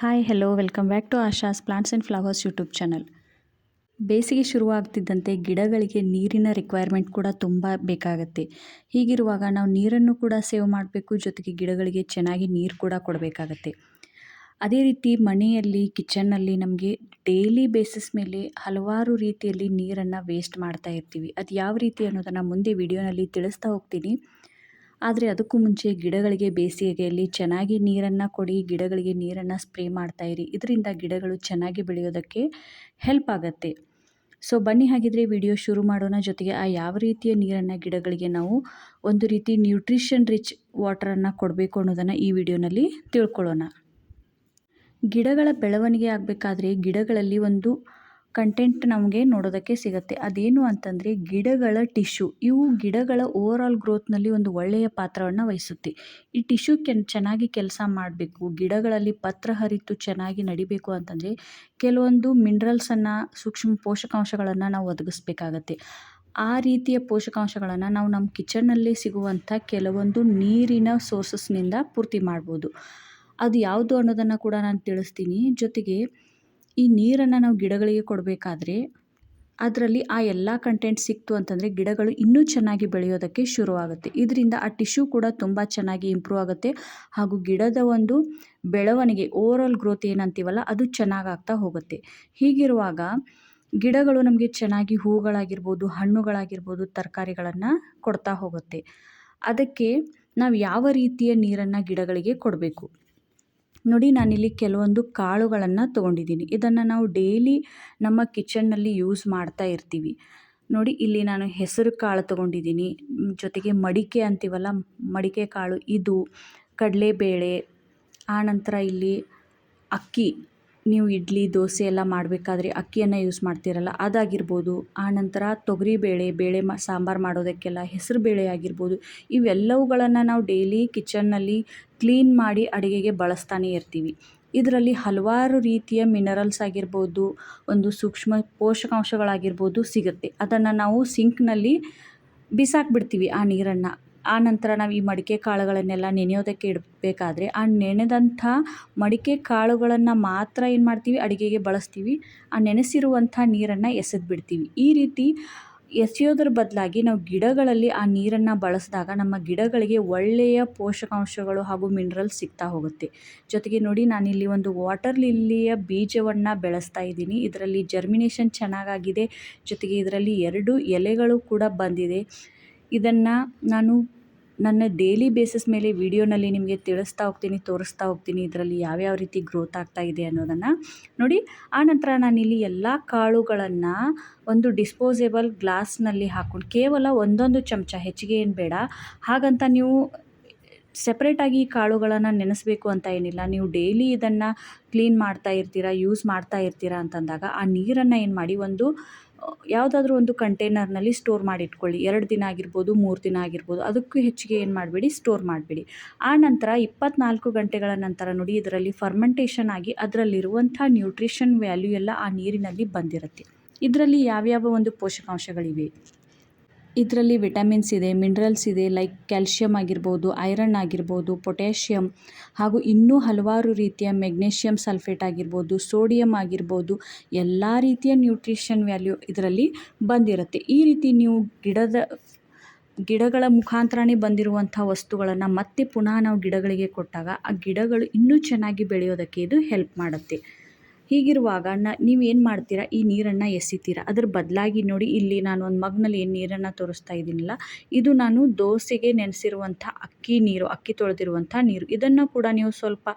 Hi hello welcome back to Asha's plants and flowers YouTube channel ಬೇಸಿಗೆ ಶುರುವಾಗ್ತಿದ್ದಂತೆ ಗಿಡಗಳಿಗೆ ನೀರಿನ ರಿಕ್ವೈರ್ಮೆಂಟ್ ಕೂಡ ತುಂಬ ಬೇಕಾಗತ್ತೆ. ಹೀಗಿರುವಾಗ ನಾವು ನೀರನ್ನು ಕೂಡ ಸೇವ್ ಮಾಡಬೇಕು, ಜೊತೆಗೆ ಗಿಡಗಳಿಗೆ ಚೆನ್ನಾಗಿ ನೀರು ಕೂಡ ಕೊಡಬೇಕಾಗತ್ತೆ. ಅದೇ ರೀತಿ ಮನೆಯಲ್ಲಿ ಕಿಚನ್ನಲ್ಲಿ ನಮಗೆ ಡೈಲಿ ಬೇಸಿಸ್ ಮೇಲೆ ಹಲವಾರು ರೀತಿಯಲ್ಲಿ ನೀರನ್ನು ವೇಸ್ಟ್ ಮಾಡ್ತಾ ಇರ್ತೀವಿ. ಅದು ಯಾವ ರೀತಿ ಅನ್ನೋದನ್ನು ಮುಂದೆ ವಿಡಿಯೋನಲ್ಲಿ ತಿಳಿಸ್ತಾ ಹೋಗ್ತೀನಿ. ಆದರೆ ಅದಕ್ಕೂ ಮುಂಚೆ ಗಿಡಗಳಿಗೆ ಬೇಸಿಗೆಯಲ್ಲಿ ಚೆನ್ನಾಗಿ ನೀರನ್ನು ಕೊಡಿ, ಗಿಡಗಳಿಗೆ ನೀರನ್ನು ಸ್ಪ್ರೇ ಮಾಡ್ತಾ ಇರಿ. ಇದರಿಂದ ಗಿಡಗಳು ಚೆನ್ನಾಗಿ ಬೆಳೆಯೋದಕ್ಕೆ ಹೆಲ್ಪ್ ಆಗುತ್ತೆ. ಸೊ ಬನ್ನಿ ಹಾಗಿದ್ರೆ ವಿಡಿಯೋ ಶುರು ಮಾಡೋಣ. ಜೊತೆಗೆ ಆ ಯಾವ ರೀತಿಯ ನೀರನ್ನು ಗಿಡಗಳಿಗೆ ನಾವು ಒಂದು ರೀತಿ ನ್ಯೂಟ್ರಿಷನ್ ರಿಚ್ ವಾಟರನ್ನು ಕೊಡಬೇಕು ಅನ್ನೋದನ್ನು ಈ ವಿಡಿಯೋನಲ್ಲಿ ತಿಳ್ಕೊಳ್ಳೋಣ. ಗಿಡಗಳ ಬೆಳವಣಿಗೆ ಆಗಬೇಕಾದ್ರೆ ಗಿಡಗಳಲ್ಲಿ ಒಂದು ಕಂಟೆಂಟ್ ನಮಗೆ ನೋಡೋದಕ್ಕೆ ಸಿಗುತ್ತೆ. ಅದೇನು ಅಂತಂದರೆ ಗಿಡಗಳ ಟಿಶ್ಯೂ ಇವು ಗಿಡಗಳ ಓವರ್ ಆಲ್ ಗ್ರೋತ್ನಲ್ಲಿ ಒಂದು ಒಳ್ಳೆಯ ಪಾತ್ರವನ್ನು ವಹಿಸುತ್ತೆ. ಈ ಟಿಶ್ಯೂ ಕೆನ್ ಚೆನ್ನಾಗಿ ಕೆಲಸ ಮಾಡಬೇಕು, ಗಿಡಗಳಲ್ಲಿ ಪತ್ರ ಹರಿತು ಚೆನ್ನಾಗಿ ನಡಿಬೇಕು ಅಂತಂದರೆ ಕೆಲವೊಂದು ಮಿನರಲ್ಸನ್ನು ಸೂಕ್ಷ್ಮ ಪೋಷಕಾಂಶಗಳನ್ನು ನಾವು ಒದಗಿಸ್ಬೇಕಾಗತ್ತೆ. ಆ ರೀತಿಯ ಪೋಷಕಾಂಶಗಳನ್ನು ನಾವು ನಮ್ಮ ಕಿಚನ್ನಲ್ಲೇ ಸಿಗುವಂಥ ಕೆಲವೊಂದು ನೀರಿನ ಸೋರ್ಸಸ್ನಿಂದ ಪೂರ್ತಿ ಮಾಡ್ಬೋದು. ಅದು ಯಾವುದು ಅನ್ನೋದನ್ನು ಕೂಡ ನಾನು ತಿಳಿಸ್ತೀನಿ. ಜೊತೆಗೆ ಈ ನೀರನ್ನು ನಾವು ಗಿಡಗಳಿಗೆ ಕೊಡಬೇಕಾದ್ರೆ ಅದರಲ್ಲಿ ಆ ಎಲ್ಲ ಕಂಟೆಂಟ್ ಸಿಕ್ತು ಅಂತಂದರೆ ಗಿಡಗಳು ಇನ್ನೂ ಚೆನ್ನಾಗಿ ಬೆಳೆಯೋದಕ್ಕೆ ಶುರುವಾಗುತ್ತೆ. ಇದರಿಂದ ಆ ಟಿಶ್ಯೂ ಕೂಡ ತುಂಬ ಚೆನ್ನಾಗಿ ಇಂಪ್ರೂವ್ ಆಗುತ್ತೆ. ಹಾಗೂ ಗಿಡದ ಒಂದು ಬೆಳವಣಿಗೆ ಓವರ್ ಆಲ್ ಗ್ರೋತ್ ಏನಂತೀವಲ್ಲ, ಅದು ಚೆನ್ನಾಗಾಗ್ತಾ ಹೋಗುತ್ತೆ. ಹೀಗಿರುವಾಗ ಗಿಡಗಳು ನಮಗೆ ಚೆನ್ನಾಗಿ ಹೂಗಳಾಗಿರ್ಬೋದು, ಹಣ್ಣುಗಳಾಗಿರ್ಬೋದು ತರಕಾರಿಗಳನ್ನು ಕೊಡ್ತಾ ಹೋಗುತ್ತೆ. ಅದಕ್ಕೆ ನಾವು ಯಾವ ರೀತಿಯ ನೀರನ್ನು ಗಿಡಗಳಿಗೆ ಕೊಡಬೇಕು? ನೋಡಿ, ನಾನಿಲ್ಲಿ ಕೆಲವೊಂದು ಕಾಳುಗಳನ್ನು ತೊಗೊಂಡಿದ್ದೀನಿ. ಇದನ್ನು ನಾವು ಡೈಲಿ ನಮ್ಮ ಕಿಚನ್ನಲ್ಲಿ ಯೂಸ್ ಮಾಡ್ತಾ ಇರ್ತೀವಿ. ನೋಡಿ, ಇಲ್ಲಿ ನಾನು ಹೆಸರು ಕಾಳು ತೊಗೊಂಡಿದ್ದೀನಿ. ಜೊತೆಗೆ ಮಡಿಕೆ ಅಂತೀವಲ್ಲ, ಮಡಿಕೆ ಕಾಳು, ಇದು, ಕಡಲೆಬೇಳೆ ಆನಂತರ ಇಲ್ಲಿ ಅಕ್ಕಿ. ನೀವು ಇಡ್ಲಿ, ದೋಸೆ ಎಲ್ಲ ಮಾಡಬೇಕಾದ್ರೆ ಅಕ್ಕಿಯನ್ನು ಯೂಸ್ ಮಾಡ್ತೀರಲ್ಲ, ಅದಾಗಿರ್ಬೋದು. ಆನಂತರ ತೊಗರಿ ಬೇಳೆ ಮ, ಸಾಂಬಾರು ಮಾಡೋದಕ್ಕೆಲ್ಲ ಹೆಸರು ಬೇಳೆ ಆಗಿರ್ಬೋದು. ಇವೆಲ್ಲವುಗಳನ್ನು ನಾವು ಡೈಲಿ ಕಿಚನ್ನಲ್ಲಿ ಕ್ಲೀನ್ ಮಾಡಿ ಅಡುಗೆಗೆ ಬಳಸ್ತಾನೇ ಇರ್ತೀವಿ. ಇದರಲ್ಲಿ ಹಲವಾರು ರೀತಿಯ ಮಿನರಲ್ಸ್ ಆಗಿರ್ಬೋದು, ಒಂದು ಸೂಕ್ಷ್ಮ ಪೋಷಕಾಂಶಗಳಾಗಿರ್ಬೋದು ಸಿಗುತ್ತೆ. ಅದನ್ನು ನಾವು ಸಿಂಕ್ನಲ್ಲಿ ಬಿಸಾಕ್ಬಿಡ್ತೀವಿ ಆ ನೀರನ್ನು. ಆ ನಂತರ ನಾವು ಈ ಮಡಿಕೆ ಕಾಳುಗಳನ್ನೆಲ್ಲ ನೆನೆಯೋದಕ್ಕೆ ಇಡಬೇಕಾದ್ರೆ ಆ ನೆನೆದಂಥ ಮಡಿಕೆ ಕಾಳುಗಳನ್ನು ಮಾತ್ರ ಏನು ಮಾಡ್ತೀವಿ? ಅಡುಗೆಗೆ ಬಳಸ್ತೀವಿ. ಆ ನೆನೆಸಿರುವಂಥ ನೀರನ್ನು ಎಸೆದು ಬಿಡ್ತೀವಿ ಈ ರೀತಿ ಎಸೆಯೋದ್ರ ಬದಲಾಗಿ ನಾವು ಗಿಡಗಳಲ್ಲಿ ಆ ನೀರನ್ನು ಬಳಸಿದಾಗ ನಮ್ಮ ಗಿಡಗಳಿಗೆ ಒಳ್ಳೆಯ ಪೋಷಕಾಂಶಗಳು ಹಾಗೂ ಮಿನರಲ್ಸ್ ಸಿಗ್ತಾ ಹೋಗುತ್ತೆ. ಜೊತೆಗೆ ನೋಡಿ ನಾನಿಲ್ಲಿ ಒಂದು ವಾಟರ್ ಲಿಲ್ಲಿಯ ಬೀಜವನ್ನು ಬೆಳೆಸ್ತಾ ಇದ್ದೀನಿ. ಇದರಲ್ಲಿ ಜರ್ಮಿನೇಷನ್ ಚೆನ್ನಾಗಾಗಿದೆ. ಜೊತೆಗೆ ಇದರಲ್ಲಿ ಎರಡು ಎಲೆಗಳು ಕೂಡ ಬಂದಿದೆ. ಇದನ್ನು ನಾನು ನನ್ನ ಡೈಲಿ ಬೇಸಿಸ್ ಮೇಲೆ ವಿಡಿಯೋನಲ್ಲಿ ನಿಮಗೆ ತಿಳಿಸ್ತಾ ಹೋಗ್ತೀನಿ, ತೋರಿಸ್ತಾ ಹೋಗ್ತೀನಿ, ಇದರಲ್ಲಿ ಯಾವ್ಯಾವ ರೀತಿ ಗ್ರೋತ್ ಆಗ್ತಾ ಇದೆ ಅನ್ನೋದನ್ನು ನೋಡಿ. ಆ ಆನಂತರ ನಾನಿಲ್ಲಿ ಎಲ್ಲ ಕಾಳುಗಳನ್ನು ಒಂದು ಡಿಸ್ಪೋಸೇಬಲ್ ಗ್ಲಾಸ್ನಲ್ಲಿ ಹಾಕ್ಕೊಂಡು ಕೇವಲ ಒಂದೊಂದು ಚಮಚ, ಹೆಚ್ಚಿಗೆ ಏನು ಬೇಡ, ಹಾಗಂತ ನೀವು ಸೆಪ್ರೇಟಾಗಿ ಕಾಳುಗಳನ್ನು ನೆನೆಸಬೇಕು ಅಂತ ಏನಿಲ್ಲ. ನೀವು ಡೈಲಿ ಇದನ್ನು ಕ್ಲೀನ್ ಮಾಡ್ತಾ ಇರ್ತೀರಾ ಯೂಸ್ ಮಾಡ್ತಾ ಇರ್ತೀರಾ ಅಂತಂದಾಗ ಆ ನೀರನ್ನು ಏನು ಮಾಡಿ, ಒಂದು ಯಾವುದಾದ್ರೂ ಒಂದು ಕಂಟೈನರ್ನಲ್ಲಿ ಸ್ಟೋರ್ ಮಾಡಿ ಇಟ್ಕೊಳ್ಳಿ ಎರಡು ದಿನ ಆಗಿರ್ಬೋದು, ಮೂರು ದಿನ ಆಗಿರ್ಬೋದು, ಅದಕ್ಕೂ ಹೆಚ್ಚಿಗೆ ಏನು ಮಾಡಬೇಡಿ, ಸ್ಟೋರ್ ಮಾಡಬೇಡಿ. ಆ ನಂತರ ಇಪ್ಪತ್ನಾಲ್ಕು ಗಂಟೆಗಳ ನಂತರ ನೋಡಿ ಇದರಲ್ಲಿ ಫರ್ಮೆಂಟೇಷನ್ ಆಗಿ ಅದರಲ್ಲಿರುವಂಥ ನ್ಯೂಟ್ರಿಷನ್ ವ್ಯಾಲ್ಯೂ ಎಲ್ಲ ಆ ನೀರಿನಲ್ಲಿ ಬಂದಿರುತ್ತೆ. ಇದರಲ್ಲಿ ಯಾವ್ಯಾವ ಒಂದು ಪೋಷಕಾಂಶಗಳಿವೆ? ಇದರಲ್ಲಿ ವಿಟಮಿನ್ಸ್ ಇದೆ, ಮಿನರಲ್ಸ್ ಇದೆ, ಲೈಕ್ ಕ್ಯಾಲ್ಶಿಯಮ್ ಆಗಿರ್ಬೋದು, ಐರನ್ ಆಗಿರ್ಬೋದು ಪೊಟ್ಯಾಷಿಯಮ್ ಹಾಗೂ ಇನ್ನೂ ಹಲವಾರು ರೀತಿಯ ಮೆಗ್ನೀಷಿಯಮ್ ಸಲ್ಫೇಟ್ ಆಗಿರ್ಬೋದು, ಸೋಡಿಯಂ ಆಗಿರ್ಬೋದು, ಎಲ್ಲ ರೀತಿಯ ನ್ಯೂಟ್ರಿಷನ್ ವ್ಯಾಲ್ಯೂ ಇದರಲ್ಲಿ ಬಂದಿರುತ್ತೆ. ಈ ರೀತಿ ನೀವು ಗಿಡದ, ಗಿಡಗಳ ಮುಖಾಂತರನೇ ಬಂದಿರುವಂಥ ವಸ್ತುಗಳನ್ನು ಮತ್ತೆ ಪುನಃ ನಾವು ಗಿಡಗಳಿಗೆ ಕೊಟ್ಟಾಗ ಆ ಗಿಡಗಳು ಇನ್ನೂ ಚೆನ್ನಾಗಿ ಬೆಳೆಯೋದಕ್ಕೆ ಇದು ಹೆಲ್ಪ್ ಮಾಡುತ್ತೆ. ಹೀಗಿರುವಾಗ ನ ನೀವು ಏನು ಮಾಡ್ತೀರಾ? ಈ ನೀರನ್ನು ಎಸಿತೀರಾ? ಅದ್ರ ಬದಲಾಗಿ ನೋಡಿ, ಇಲ್ಲಿ ನಾನು ಒಂದು ಮಗ್ನಲ್ಲಿ ಏನು ನೀರನ್ನು ತೋರಿಸ್ತಾ ಇದ್ದೀನಲ್ಲ, ಇದು ನಾನು ದೋಸೆಗೆ ನೆನೆಸಿರುವಂಥ ಅಕ್ಕಿ ನೀರು, ಅಕ್ಕಿ ತೊಳೆದಿರುವಂಥ ನೀರು. ಇದನ್ನು ಕೂಡ ನೀವು ಸ್ವಲ್ಪ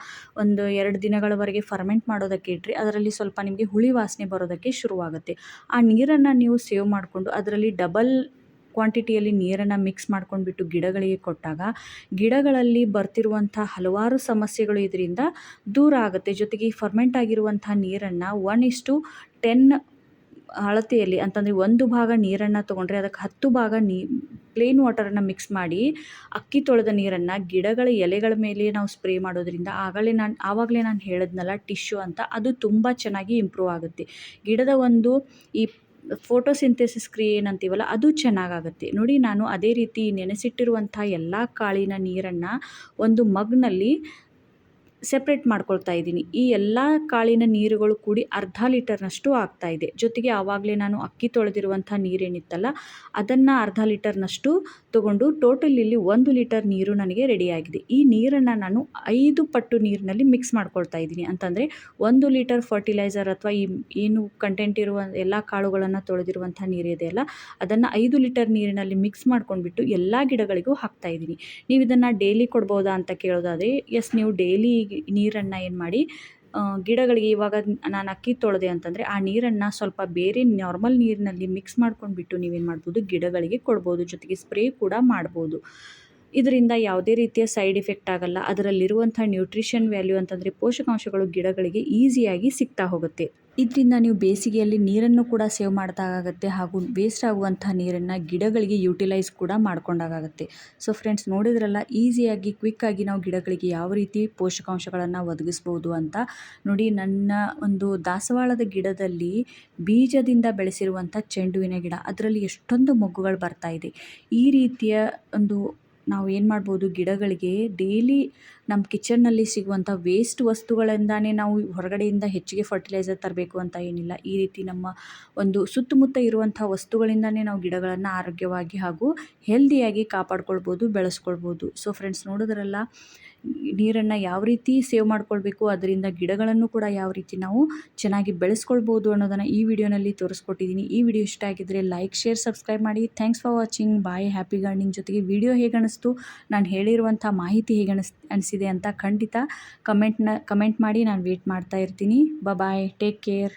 ಒಂದು ಎರಡು ದಿನಗಳವರೆಗೆ ಫರ್ಮೆಂಟ್ ಮಾಡೋದಕ್ಕೆ ಇಟ್ಟರೆ ಅದರಲ್ಲಿ ಸ್ವಲ್ಪ ನಿಮಗೆ ಹುಳಿ ವಾಸನೆ ಬರೋದಕ್ಕೆ ಶುರುವಾಗುತ್ತೆ. ಆ ನೀರನ್ನು ನೀವು ಸೇವ್ ಮಾಡಿಕೊಂಡು, ಅದರಲ್ಲಿ ಡಬಲ್ ಕ್ವಾಂಟಿಟಿಯಲ್ಲಿ ನೀರನ್ನು ಮಿಕ್ಸ್ ಮಾಡ್ಕೊಂಡ್ಬಿಟ್ಟು ಗಿಡಗಳಿಗೆ ಕೊಟ್ಟಾಗ, ಗಿಡಗಳಲ್ಲಿ ಬರ್ತಿರುವಂಥ ಹಲವಾರು ಸಮಸ್ಯೆಗಳು ಇದರಿಂದ ದೂರ ಆಗುತ್ತೆ. ಜೊತೆಗೆ ಈ ಫರ್ಮೆಂಟ್ ಆಗಿರುವಂಥ ನೀರನ್ನು ಒನ್ ಇಷ್ಟು ಟೆನ್ ಅಳತೆಯಲ್ಲಿ, ಅಂತಂದರೆ ಒಂದು ಭಾಗ ನೀರನ್ನು ತೊಗೊಂಡ್ರೆ ಅದಕ್ಕೆ ಹತ್ತು ಭಾಗ ನೀ ಪ್ಲೇನ್ ವಾಟರನ್ನು ಮಿಕ್ಸ್ ಮಾಡಿ ಅಕ್ಕಿ ತೊಳೆದ ನೀರನ್ನು ಗಿಡಗಳ ಎಲೆಗಳ ಮೇಲೆ ನಾವು ಸ್ಪ್ರೇ ಮಾಡೋದ್ರಿಂದ ಆಗಲೇ ನಾನು, ಆವಾಗಲೇ ನಾನು ಹೇಳಿದ್ನಲ್ಲ ಟಿಶ್ಯೂ ಅಂತ, ಅದು ತುಂಬ ಚೆನ್ನಾಗಿ ಇಂಪ್ರೂವ್ ಆಗುತ್ತೆ. ಗಿಡದ ಒಂದು ಈ ಫೋಟೋಸಿಂಥೆಸಿಸ್ ಕ್ರಿಯೆ ಅಂತೀವಲ್ಲ, ಅದು ಚೆನ್ನಾಗಾಗುತ್ತೆ. ನೋಡಿ, ನಾನು ಅದೇ ರೀತಿ ನೆನೆಸಿಟ್ಟಿರುವಂಥ ಎಲ್ಲ ಕಾಳಿನ ನೀರನ್ನು ಒಂದು ಮಗ್ನಲ್ಲಿ ಸೆಪ್ರೇಟ್ ಮಾಡ್ಕೊಳ್ತಾ ಇದ್ದೀನಿ. ಈ ಎಲ್ಲ ಕಾಳಿನ ನೀರುಗಳು ಕೂಡಿ ಅರ್ಧ ಲೀಟರ್ನಷ್ಟು ಆಗ್ತಾ ಇದೆ. ಜೊತೆಗೆ ಆವಾಗಲೇ ನಾನು ಅಕ್ಕಿ ತೊಳೆದಿರುವಂಥ ನೀರೇನಿತ್ತಲ್ಲ, ಅದನ್ನು ಅರ್ಧ ಲೀಟರ್ನಷ್ಟು ತಗೊಂಡು ಟೋಟಲ್ ಇಲ್ಲಿ ಒಂದು ಲೀಟರ್ ನೀರು ನನಗೆ ರೆಡಿಯಾಗಿದೆ ಈ ನೀರನ್ನು ನಾನು ಐದು ಪಟ್ಟು ನೀರಿನಲ್ಲಿ ಮಿಕ್ಸ್ ಮಾಡ್ಕೊಳ್ತಾ ಇದ್ದೀನಿ. ಅಂತಂದರೆ ಒಂದು ಲೀಟರ್ ಫರ್ಟಿಲೈಸರ್ ಅಥವಾ ಈ ಏನು ಕಂಟೆಂಟ್ ಇರುವ ಎಲ್ಲ ಕಾಳುಗಳನ್ನು ತೊಳೆದಿರುವಂಥ ನೀರಿದೆಯಲ್ಲ ಅದನ್ನು ಐದು ಲೀಟರ್ ನೀರಿನಲ್ಲಿ ಮಿಕ್ಸ್ ಮಾಡ್ಕೊಂಡ್ಬಿಟ್ಟು ಎಲ್ಲ ಗಿಡಗಳಿಗೂ ಹಾಕ್ತಾ ಇದ್ದೀನಿ. ನೀವು ಇದನ್ನು ಡೈಲಿ ಕೊಡ್ಬೋದಾ ಅಂತ ಕೇಳೋದಾದರೆ ಎಸ್ ನೀವು ಡೈಲಿ ನೀರನ್ನು ಏನು ಮಾಡಿ ಗಿಡಗಳಿಗೆ ಇವಾಗ ನಾನು ಅಕ್ಕಿ ತೊಳೆದೆ ಅಂತಂದರೆ ಆ ನೀರನ್ನು ಸ್ವಲ್ಪ ಬೇರೆ ನಾರ್ಮಲ್ ನೀರಿನಲ್ಲಿ ಮಿಕ್ಸ್ ಮಾಡ್ಕೊಂಡ್ಬಿಟ್ಟು ನೀವೇನು ಮಾಡ್ಬೋದು, ಗಿಡಗಳಿಗೆ ಕೊಡ್ಬೋದು, ಜೊತೆಗೆ ಸ್ಪ್ರೇ ಕೂಡ ಮಾಡ್ಬೋದು. ಇದರಿಂದ ಯಾವುದೇ ರೀತಿಯ ಸೈಡ್ ಎಫೆಕ್ಟ್ ಆಗಲ್ಲ. ಅದರಲ್ಲಿರುವಂಥ ನ್ಯೂಟ್ರಿಷನ್ ವ್ಯಾಲ್ಯೂ ಅಂತಂದರೆ ಪೋಷಕಾಂಶಗಳು ಗಿಡಗಳಿಗೆ ಈಸಿಯಾಗಿ ಸಿಗ್ತಾ ಹೋಗುತ್ತೆ. ಇದರಿಂದ ನೀವು ಬೇಸಿಗೆಯಲ್ಲಿ ನೀರನ್ನು ಕೂಡ ಸೇವ್ ಮಾಡಿದಾಗತ್ತೆ ಹಾಗೂ ವೇಸ್ಟ್ ಆಗುವಂಥ ನೀರನ್ನು ಗಿಡಗಳಿಗೆ ಯುಟಿಲೈಸ್ ಕೂಡ ಮಾಡ್ಕೊಂಡಾಗತ್ತೆ ಸೊ ಫ್ರೆಂಡ್ಸ್ ನೋಡಿದ್ರಲ್ಲ ಈಸಿಯಾಗಿ ಕ್ವಿಕ್ಕಾಗಿ ನಾವು ಗಿಡಗಳಿಗೆ ಯಾವ ರೀತಿ ಪೋಷಕಾಂಶಗಳನ್ನು ಒದಗಿಸ್ಬೋದು ಅಂತ. ನೋಡಿ, ನನ್ನ ಒಂದು ದಾಸವಾಳದ ಗಿಡದಲ್ಲಿ ಬೀಜದಿಂದ ಬೆಳೆಸಿರುವಂಥ ಚೆಂಡುವಿನ ಗಿಡ, ಅದರಲ್ಲಿ ಎಷ್ಟೊಂದು ಮೊಗ್ಗುಗಳು ಬರ್ತಾ ಇದೆ. ಈ ರೀತಿಯ ಒಂದು ನಾವು ಏನು ಮಾಡ್ಬೋದು, ಗಿಡಗಳಿಗೆ ಡೈಲಿ ನಮ್ಮ ಕಿಚನ್ನಲ್ಲಿ ಸಿಗುವಂಥ ವೇಸ್ಟ್ ವಸ್ತುಗಳಿಂದಾನೇ ನಾವು ಹೊರಗಡೆಯಿಂದ ಹೆಚ್ಚಿಗೆ ಫರ್ಟಿಲೈಸರ್ ತರಬೇಕು ಅಂತ ಏನಿಲ್ಲ. ಈ ರೀತಿ ನಮ್ಮ ಒಂದು ಸುತ್ತಮುತ್ತ ಇರುವಂಥ ವಸ್ತುಗಳಿಂದಾನೇ ನಾವು ಗಿಡಗಳನ್ನು ಆರೋಗ್ಯವಾಗಿ ಹಾಗೂ ಹೆಲ್ದಿಯಾಗಿ ಕಾಪಾಡ್ಕೊಳ್ಬೋದು, ಬೆಳೆಸ್ಕೊಳ್ಬೋದು. ಸೊ ಫ್ರೆಂಡ್ಸ್ ನೋಡಿದ್ರಲ್ಲ, ನೀರನ್ನು ಯಾವ ರೀತಿ ಸೇವ್ ಮಾಡ್ಕೊಳ್ಬೇಕು, ಅದರಿಂದ ಗಿಡಗಳನ್ನು ಕೂಡ ಯಾವ ರೀತಿ ನಾವು ಚೆನ್ನಾಗಿ ಬೆಳೆಸ್ಕೊಳ್ಬೋದು ಅನ್ನೋದನ್ನು ಈ ವಿಡಿಯೋನಲ್ಲಿ ತೋರಿಸ್ಕೊಟ್ಟಿದ್ದೀನಿ. ಈ ವಿಡಿಯೋ ಇಷ್ಟ ಆಗಿದ್ದರೆ ಲೈಕ್ ಶೇರ್ ಸಬ್ಸ್ಕ್ರೈಬ್ ಮಾಡಿ. Thanks for watching bye happy gardening ಜೊತೆಗೆ ವಿಡಿಯೋ ಹೇಗೆ ಅನಿಸ್ತು ನಾನು ಹೇಳಿರುವಂಥ ಮಾಹಿತಿ ಹೇಗೆ ಅನಿಸ್ ಅನಿಸಿದೆ. ಅಂತ ಖಂಡಿತ ಕಮೆಂಟ್ನ ಕಮೆಂಟ್ ಮಾಡಿ ನಾನು ವೇಟ್ ಮಾಡ್ತಾ ಇರ್ತೀನಿ. Bye take care